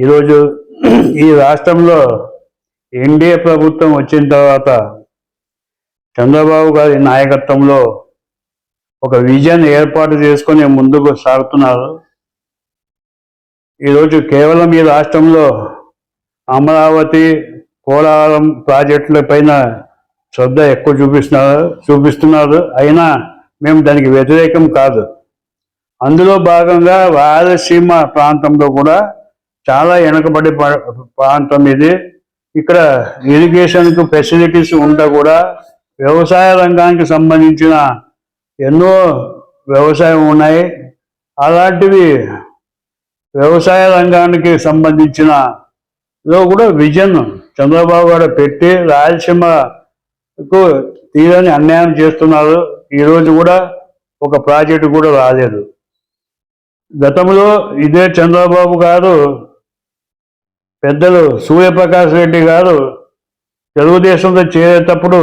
ఈరోజు ఈ రాష్ట్రంలో ఎన్డీఏ ప్రభుత్వం వచ్చిన తర్వాత చంద్రబాబు గారి నాయకత్వంలో ఒక విజన్ ఏర్పాటు చేసుకొని ముందుకు సాగుతున్నారు. ఈరోజు కేవలం ఈ రాష్ట్రంలో అమరావతి పోలవరం ప్రాజెక్టుల పైన శ్రద్ధ ఎక్కువ చూపిస్తున్నారు చూపిస్తున్నారు. అయినా మేము దానికి వ్యతిరేకం కాదు. అందులో భాగంగా రాయలసీమ ప్రాంతంలో కూడా చాలా వెనుకబడి ప్రాంతం ఇది. ఇక్కడ ఇరిగేషన్కు ఫెసిలిటీస్ ఉంటే కూడా వ్యవసాయ రంగానికి సంబంధించిన ఎన్నో వ్యవసాయం ఉన్నాయి. అలాంటివి వ్యవసాయ రంగానికి సంబంధించిన లో కూడా విజన్ చంద్రబాబు గారు పెట్టి రాయలసీమకు తీరని అన్యాయం చేస్తున్నారు. ఈరోజు కూడా ఒక ప్రాజెక్టు కూడా రాలేదు. గతంలో ఇదే చంద్రబాబు గారు పెద్దలు సూర్యప్రకాష్ రెడ్డి గారు తెలుగుదేశంలో చేరేటప్పుడు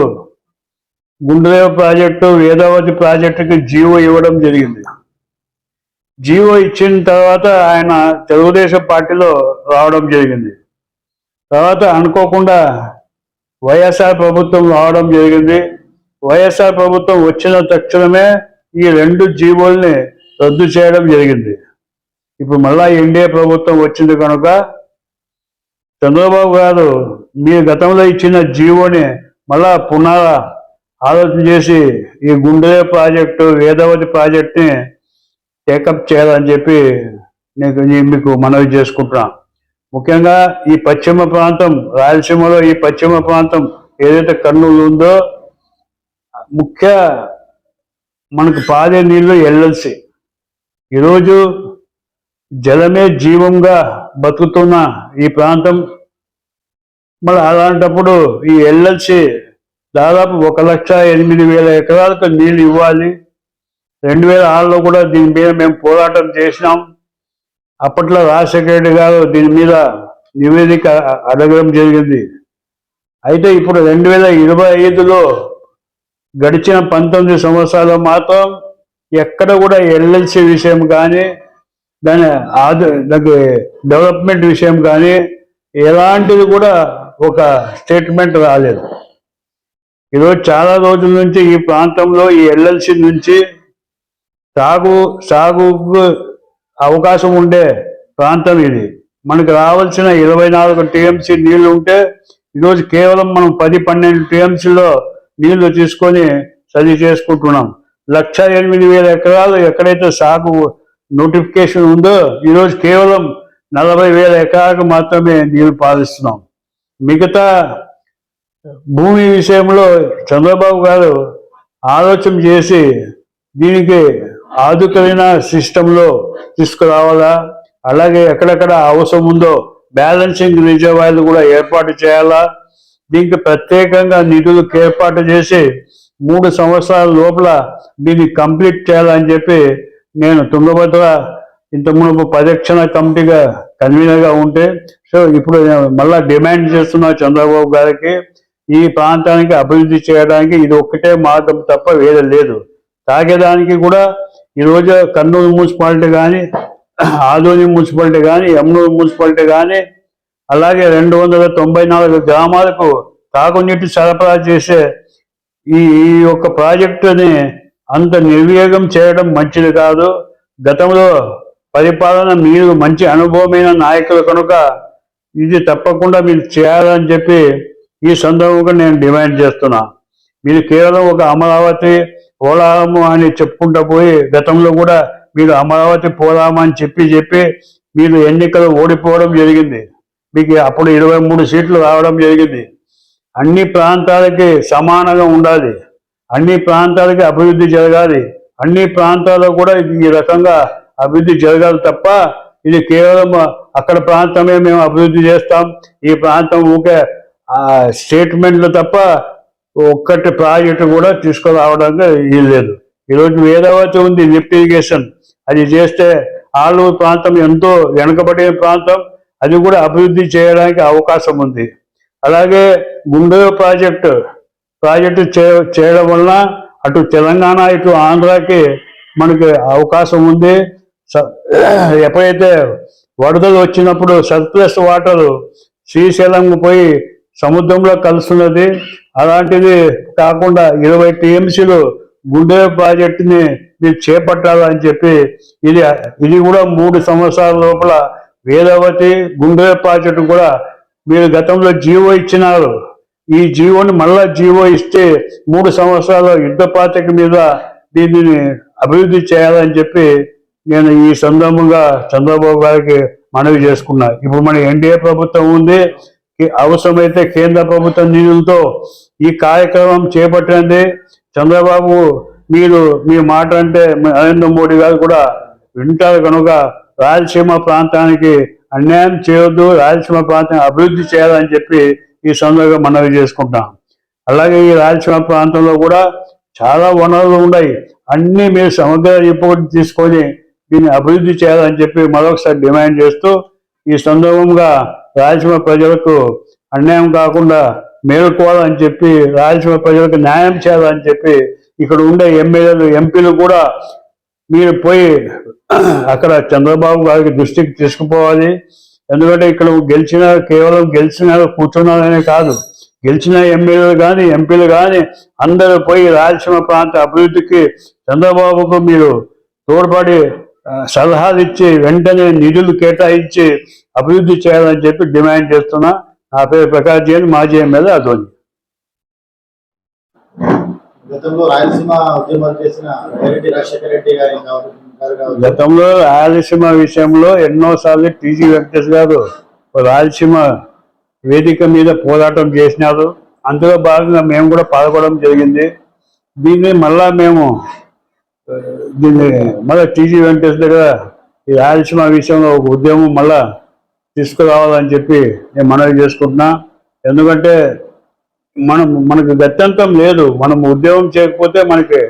గుండెదేవ ప్రాజెక్టు వేదావతి ప్రాజెక్టుకి జీవో ఇవ్వడం జరిగింది. జీవో ఇచ్చిన తర్వాత ఆయన తెలుగుదేశం పార్టీలో రావడం జరిగింది. తర్వాత అనుకోకుండా వైఎస్ఆర్ ప్రభుత్వం రావడం జరిగింది. వైఎస్ఆర్ ప్రభుత్వం వచ్చిన తక్షణమే ఈ రెండు జీవోల్ని రద్దు చేయడం జరిగింది. ఇప్పుడు మళ్ళా ఎన్డీఏ ప్రభుత్వం వచ్చింది కనుక చంద్రబాబు గారు మీ గతంలో ఇచ్చిన జీవోని మళ్ళా పునః ఆలోచన చేసి ఈ గుండె ప్రాజెక్టు వేదవతి ప్రాజెక్ట్ని టేకప్ చేయాలని చెప్పి నేను మీకు మనవి చేసుకుంటున్నా. ముఖ్యంగా ఈ పశ్చిమ ప్రాంతం రాయలసీమలో ఈ పశ్చిమ ప్రాంతం ఏదైతే కర్నూలు ఉందో ముఖ్య మనకు పాదే నీళ్ళు ఎల్ఎల్సి. ఈరోజు జలమే జీవంగా బతుకుతున్న ఈ ప్రాంతం మరి అలాంటప్పుడు ఈ ఎల్ఎల్సి దాదాపు ఒక లక్ష ఎనిమిది వేల ఎకరాలకు నీళ్ళు ఇవ్వాలి. రెండు వేల ఆరులో కూడా దీని మీద మేము పోరాటం చేసినాం. అప్పట్లో రాజశేఖర రెడ్డి గారు దీని మీద నివేదిక అడగడం జరిగింది. అయితే ఇప్పుడు రెండు వేల ఇరవై ఐదులో గడిచిన పంతొమ్మిది సంవత్సరాలు మాత్రం ఎక్కడ కూడా ఎల్ఎల్సి విషయం కానీ దాని ఆద దానికి డెవలప్మెంట్ విషయం కానీ ఎలాంటిది కూడా ఒక స్టేట్మెంట్ రాలేదు. ఈరోజు చాలా రోజుల నుంచి ఈ ప్రాంతంలో ఈ ఎల్ఎల్సి నుంచి సాగు సాగుకు అవకాశం ఉండే ప్రాంతం ఇది. మనకు రావాల్సిన ఇరవై నాలుగు టీఎంసీ నీళ్ళు ఉంటే ఈరోజు కేవలం మనం పది పన్నెండు టీఎంసీలో నీళ్ళు తీసుకొని సరి చేసుకుంటున్నాం. లక్ష ఎనిమిది వేల ఎకరాలు ఎక్కడైతే సాగు నోటిఫికేషన్ ఉందో ఈరోజు కేవలం నలభై వేల ఎకరాలకు మాత్రమే నీళ్ళు పాలిస్తున్నాం మిగతా భూమి విషయంలో చంద్రబాబు గారు ఆలోచన చేసి దీనికి ఆధుకైన సిస్టంలో తీసుకురావాలా? అలాగే ఎక్కడెక్కడ అవసరం ఉందో బ్యాలెన్సింగ్ రిజర్వాయర్లు కూడా ఏర్పాటు చేయాలా? దీనికి ప్రత్యేకంగా నిధులు ఏర్పాటు చేసి మూడు సంవత్సరాల లోపల దీన్ని కంప్లీట్ చేయాలని చెప్పి నేను తుంగభద్ర ఇంత మునుపు పరిరక్షణ కమిటీగా కన్వీనర్గా ఉంటే సో ఇప్పుడు నేను మళ్ళా డిమాండ్ చేస్తున్నా చంద్రబాబు గారికి ఈ ప్రాంతానికి అభివృద్ధి చేయడానికి ఇది ఒక్కటే మార్గం తప్ప వేరే లేదు. తాగేదానికి కూడా ఈరోజు కర్నూలు మున్సిపాలిటీ కానీ ఆదోని మున్సిపాలిటీ కానీ ఎమ్నూరు మున్సిపాలిటీ కానీ అలాగే రెండు వందల తొంభై నాలుగు గ్రామాలకు తాగునీటి సరఫరా చేసే ఈ ఈ యొక్క ప్రాజెక్టుని అంత నిర్వేగం చేయడం మంచిది కాదు. గతంలో పరిపాలన మీరు మంచి అనుభవమైన నాయకులు కనుక ఇది తప్పకుండా మీరు చేయాలని చెప్పి ఈ సందర్భంగా నేను డిమాండ్ చేస్తున్నా. మీరు కేవలం ఒక అమరావతి పోలాము అని చెప్పుకుంటూ పోయి గతంలో కూడా మీరు అమరావతి పోలాము అని చెప్పి చెప్పి మీరు ఎన్నికలు ఓడిపోవడం జరిగింది. మీకు అప్పుడు ఇరవై మూడు సీట్లు రావడం జరిగింది. అన్ని ప్రాంతాలకి సమానంగా ఉండాలి. అన్ని ప్రాంతాలకి అభివృద్ధి జరగాలి. అన్ని ప్రాంతాల్లో కూడా ఈ రకంగా అభివృద్ధి జరగాలి తప్ప ఇది కేవలం అక్కడ ప్రాంతమే మేము అభివృద్ధి చేస్తాం. ఈ ప్రాంతం ఊకే స్టేట్మెంట్లు తప్ప ఒక్కటి ప్రాజెక్టు కూడా తీసుకురావడానికి ఇది లేదు. ఈరోజు వేదావతి ఉంది లిఫ్ట్ ఇరిగేషన్. అది చేస్తే ఆలూరు ప్రాంతం ఎంతో వెనుకబడిన ప్రాంతం. అది కూడా అభివృద్ధి చేయడానికి అవకాశం ఉంది. అలాగే గుండె ప్రాజెక్టు. ప్రాజెక్టు చే చేయడం వలన అటు తెలంగాణ ఇటు ఆంధ్రాకి మనకి అవకాశం ఉంది. ఎప్పుడైతే వరదలు వచ్చినప్పుడు సర్ప్లస్ వాటర్ శ్రీశైలం పోయి సముద్రంలో కలుస్తున్నది. అలాంటిది కాకుండా ఇరవై టీఎంసీలు గుండె ప్రాజెక్టుని మీరు చేపట్టాలని చెప్పి ఇది ఇది కూడా మూడు సంవత్సరాల లోపల వేదవతి గుండె ప్రాజెక్టు కూడా మీరు గతంలో జీవో ఇచ్చినారు. ఈ జీవోని మళ్ళా జీవో ఇస్తే మూడు సంవత్సరాల యుద్ధ ప్రాతిక మీద దీనిని అభివృద్ధి చేయాలని చెప్పి నేను ఈ సందర్భంగా చంద్రబాబు గారికి మనవి చేసుకున్నా. ఇప్పుడు మన ఎన్డీఏ ప్రభుత్వం ఉంది. ఈ అవసరమైతే కేంద్ర ప్రభుత్వం నిధులతో ఈ కార్యక్రమం చేపట్టింది చంద్రబాబు మీరు మీ మాట అంటే నరేంద్ర మోడీ గారు కూడా వింటారు కనుక రాయలసీమ ప్రాంతానికి అన్యాయం చేయొద్దు రాయలసీమ ప్రాంతాన్ని అభివృద్ధి చేయాలని చెప్పి ఈ సందర్భంగా మనవి చేసుకుంటాం అలాగే ఈ రాయలసీమ ప్రాంతంలో కూడా చాలా వనరులు ఉన్నాయి. అన్నీ మీరు సమగ్ర రిపోర్ట్ తీసుకొని దీన్ని అభివృద్ధి చేయాలని చెప్పి మరొకసారి డిమాండ్ చేస్తూ ఈ సందర్భంగా రాయలసీమ ప్రజలకు అన్యాయం కాకుండా మేలుకోవాలని చెప్పి రాయలసీమ ప్రజలకు న్యాయం చేయాలని చెప్పి ఇక్కడ ఉండే ఎమ్మెల్యేలు ఎంపీలు కూడా మీరు పోయి అక్కడ చంద్రబాబు గారికి దృష్టికి తీసుకుపోవాలి. ఎందుకంటే ఇక్కడ గెలిచిన కేవలం గెలిచిన కూర్చున్నారనే కాదు. గెలిచిన ఎమ్మెల్యేలు కానీ ఎంపీలు కానీ అందరూ పోయి రాయలసీమ ప్రాంత అభివృద్ధికి చంద్రబాబుకు మీరు తోడ్పడి సలహాలు ఇచ్చి వెంటనే నిధులు కేటాయించి అభివృద్ధి చేయాలని చెప్పి డిమాండ్ చేస్తున్నా. నా పేరు ప్రకాష్ జైన్ మాజీ ఎమ్మెల్యే అధోని గతంలో రాయలసీమ ఉద్యమాలు చేసిన రెడ్డి రాజశేఖర రెడ్డి గారి గారు గతంలో రాయలసీమ విషయంలో ఎన్నోసార్లు టీజీ వెంకటేష్ గారు రాయలసీమ వేదిక మీద పోరాటం చేసినారు. అందులో భాగంగా మేము కూడా పాల్గొనడం జరిగింది. దీన్ని మళ్ళా మేము దీన్ని మళ్ళీ టీజీ వెంకటేష్ దగ్గర ఈ రాయలసీమ విషయంలో ఒక ఉద్యమం మళ్ళా తీసుకురావాలని చెప్పి నేను మనవి చేసుకుంటున్నా. ఎందుకంటే మనం మనకు గత్యంతం లేదు. మనం ఉద్యమం చేయకపోతే మనకి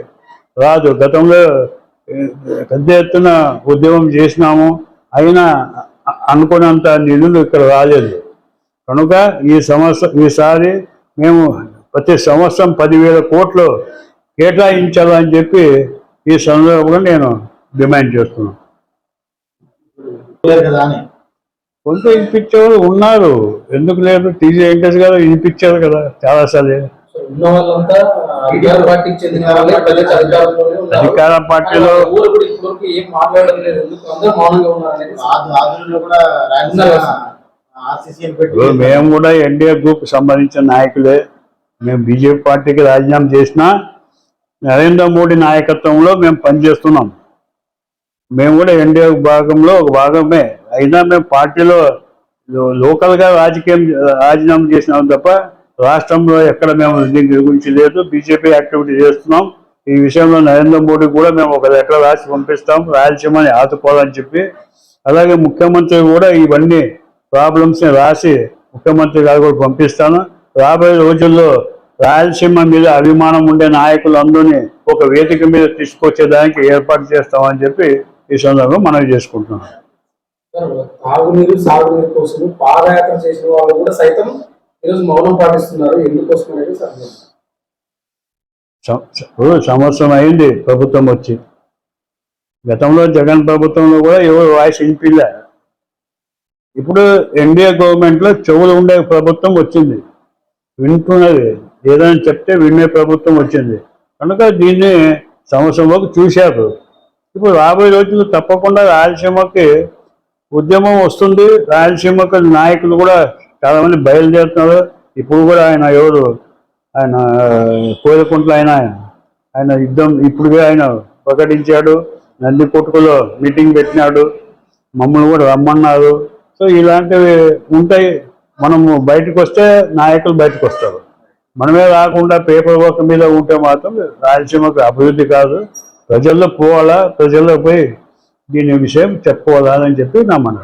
రాదు. గతంలో పెద్ద ఎత్తున ఉద్యమం చేసినాము. అయినా అనుకున్నంత నిధులు ఇక్కడ రాలేదు. కనుక ఈ సంవత్సరం ఈసారి మేము ప్రతి సంవత్సరం పదివేల కోట్లు కేటాయించాలని చెప్పి ఈ సందర్భంగా నేను డిమాండ్ చేస్తున్నాను కొంత వినిపించేవాళ్ళు ఉన్నారు. ఎందుకు లేదు? టీజీ వెంకటేష్ గారు వినిపించారు కదా. చాలాసార్లు ఉన్న వాళ్ళంతా అధికార పార్టీకి చెందిన వాళ్ళే అధికారంలోనే అధికార పార్టీలో ఊరు కూడా ఇప్పటివరకు ఏం మాట్లాడడం లేదు. ఎందుకు? అందరూ మౌనంగా ఉన్నారు అనేది ఆదు ఆదులలో కూడా రాయలసీమ ఆర్సీసీని పెట్టి ఇప్పుడు మేము కూడా ఎన్డీఏ గ్రూప్ సంబంధించిన నాయకులే. మేము బీజేపీ పార్టీకి రాజీనామా చేసినా నరేంద్ర మోడీ నాయకత్వంలో మేము పనిచేస్తున్నాం. మేము కూడా ఎన్డీఏ భాగంలో ఒక భాగమే. అయినా మేము పార్టీలో లోకల్గా రాజకీయం రాజీనామా చేసినాం తప్ప రాష్ట్రంలో ఎక్కడ మేము దీని గురించి లేదు. బీజేపీ యాక్టివిటీ చేస్తున్నాం. ఈ విషయంలో నరేంద్ర మోడీ కూడా మేము ఒక లెటర్ రాసి పంపిస్తాం. రాయలసీమని ఆదుకోవాలని చెప్పి. అలాగే ముఖ్యమంత్రి కూడా ఇవన్నీ ప్రాబ్లమ్స్ని రాసి ముఖ్యమంత్రి గారు కూడా పంపిస్తాను. రాబోయే రోజుల్లో రాయలసీమ మీద అభిమానం ఉండే నాయకులందరినీ ఒక వేదిక మీద తీసుకొచ్చేదానికి ఏర్పాటు చేస్తామని చెప్పి ఈ సందర్భంగా మనవి చేసుకుంటున్నాం తాగునీరు సాగునీరు కోసం పాదయాత్ర చేసిన వాళ్ళు కూడా సైతం ఈరోజు మౌనం పాటిస్తున్నారు. ఎందుకోసం అనేది ఇప్పుడు సంవత్సరం అయింది ప్రభుత్వం వచ్చి. గతంలో జగన్ ప్రభుత్వంలో కూడా ఎవరు వాయిస్ వినిపిలే ఇప్పుడు ఎన్డీఏ గవర్నమెంట్లో చెవులు ఉండే ప్రభుత్వం వచ్చింది. వింటున్నది. ఏదైనా చెప్తే వినే ప్రభుత్వం వచ్చింది. కనుక దీన్ని సంవత్సరంలోకి చూశారు. ఇప్పుడు రాబోయే రోజులు తప్పకుండా రాయలసీమకి ఉద్యమం వస్తుంది. రాయలసీమకు నాయకులు కూడా చాలామంది బయలుదేరుతున్నారు. ఇప్పుడు కూడా ఆయన ఎవరు? ఆయన కోయకుంట్ల ఆయన ఆయన యుద్ధం ఇప్పుడుగా ఆయన ప్రకటించాడు. నంది కొట్టుకులో మీటింగ్ పెట్టినాడు. మమ్మల్ని కూడా రమ్మన్నారు. సో ఇలాంటివి ఉంటాయి. మనము బయటకు వస్తే నాయకులు బయటకు వస్తారు. మనమే రాకుండా పేపర్ వర్క్ మీద ఉంటే మాత్రం రాయలసీమకు అభివృద్ధి కాదు. ప్రజల్లో పోవాలా? ప్రజల్లో పోయి దీని విషయం చెప్పుకోవాలా అని చెప్పి నా మనం